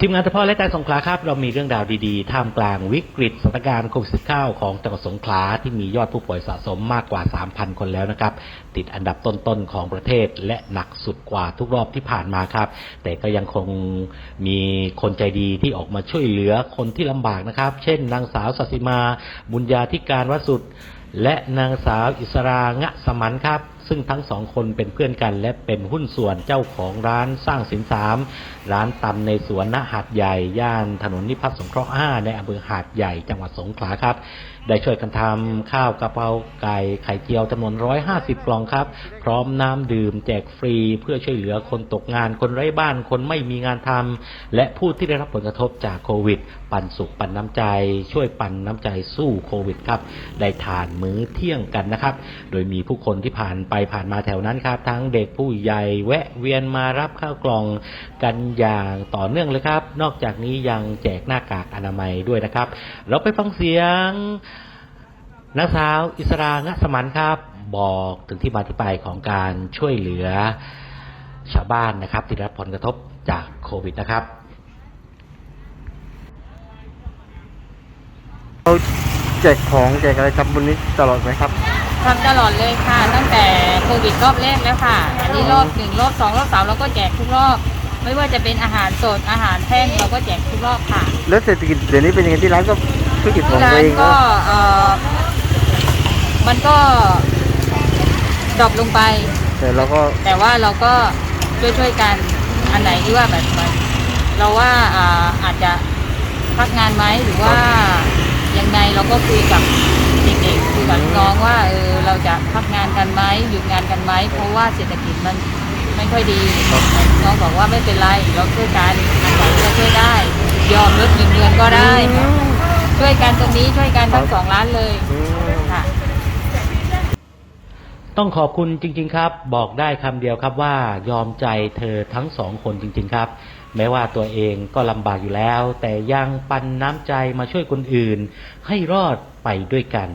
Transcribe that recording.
ทีมงานเฉพาะและการสงขลาครับ เรามีเรื่องราวดีๆ ท่ามกลางวิกฤตสถานการณ์โควิด -19 ของจังหวัดสงขลาที่มียอดผู้ป่วยสะสมมากกว่า 3,000 คนแล้วนะครับ ติดอันดับต้นๆ ของประเทศและหนักสุดกว่าทุกรอบที่ผ่านมาครับ แต่ก็ยังคงมีคนใจดีที่ออกมาช่วยเหลือคนที่ลำบากนะครับ เช่น นางสาวสัสิมา บุญญาธิการวสุดและนางสาวอิสรางะสมันครับ ซึ่งทั้งสองคนเป็นเพื่อนกัน และเป็นหุ้นส่วนเจ้าของร้านสร้างสินสามร้านตำในสวนณหาดใหญ่ ย่านถนนนิพัฒน์สงเคราะห์5ในอำเภอหาดใหญ่จังหวัดสงขลาครับ ได้ช่วยกันทำข้าวกะเพราไก่ไข่เจียวจำนวน 150 กล่องครับ พร้อมน้ำดื่มแจกฟรี เพื่อช่วยเหลือคนตกงานคนไร้บ้านคนไม่มีงานทำและผู้ที่ได้รับผลกระทบจากโควิด ปันสุขปันน้ำใจ ช่วยปันน้ำใจสู้โควิดครับได้ทานมื้อเที่ยงกันนะครับ โดยมีผู้คนที่ผ่านไปผ่านมาแถวนั้นครับ ทั้งเด็กผู้ใหญ่แวะเวียนมารับข้าวกล่องกันอย่างต่อเนื่องเลยครับ นอกจากนี้ยังแจกหน้ากากอนามัยด้วยนะครับ เราไปฟังเสียงนางสาวอิสรางะสมันครับ บอกถึงที่มาที่ไปของการช่วยเหลือชาวบ้านนะครับที่รับผลกระทบจากโควิดนะครับเราแจกของแจกอะไรทำบุญนี้ตลอดไหมครับทำตลอดเลยค่ะ ตั้งแต่โควิดรอบแรกแล้วค่ะอันนี้รอบหนึ่งรอบสองรอบสามเราก็แจกทุกรอบ ไม่ว่าจะเป็นอาหารสดอาหารแห้งเราก็แจกทุกรอบค่ะ แล้วเศรษฐกิจเดี๋ยวนี้เป็นยังไงที่ร้านก็ธุรกิจของที่ร้าตัวนเองก็เอ่อมันก็ดรอปลงไป แต่เราก็แต่ว่าเราก็ช่วยช่วยๆกันอันไหนที่ว่าแบบมันเราว่าอ่าอาจจะพักงานไหมหรือว่ายังไงเราก็คุยกับ เด็กๆคุยกับน้องๆว่าเออเราจะพักงานกันไหมหยุดงานกันไหมเพราะว่าเศรษฐกิจมันไม่ค่อยดีน้องบอกว่าไม่เป็นไรเราช่วยกันอันไหนที่เราช่วยได้ ยอมลดเงินเดือนก็ได้ค่ะช่วยกันตรงนี้ช่วยกันทั้งสองร้านเลยอืมค่ะต้องขอบคุณจริง ๆ ครับ บอกได้คำเดียวครับว่ายอมใจเธอทั้งสองคนจริง ๆ ครับ แม้ว่าตัวเองก็ลำบากอยู่แล้ว แต่ยังปันน้ำใจมาช่วยคนอื่น ให้รอดไปด้วยกัน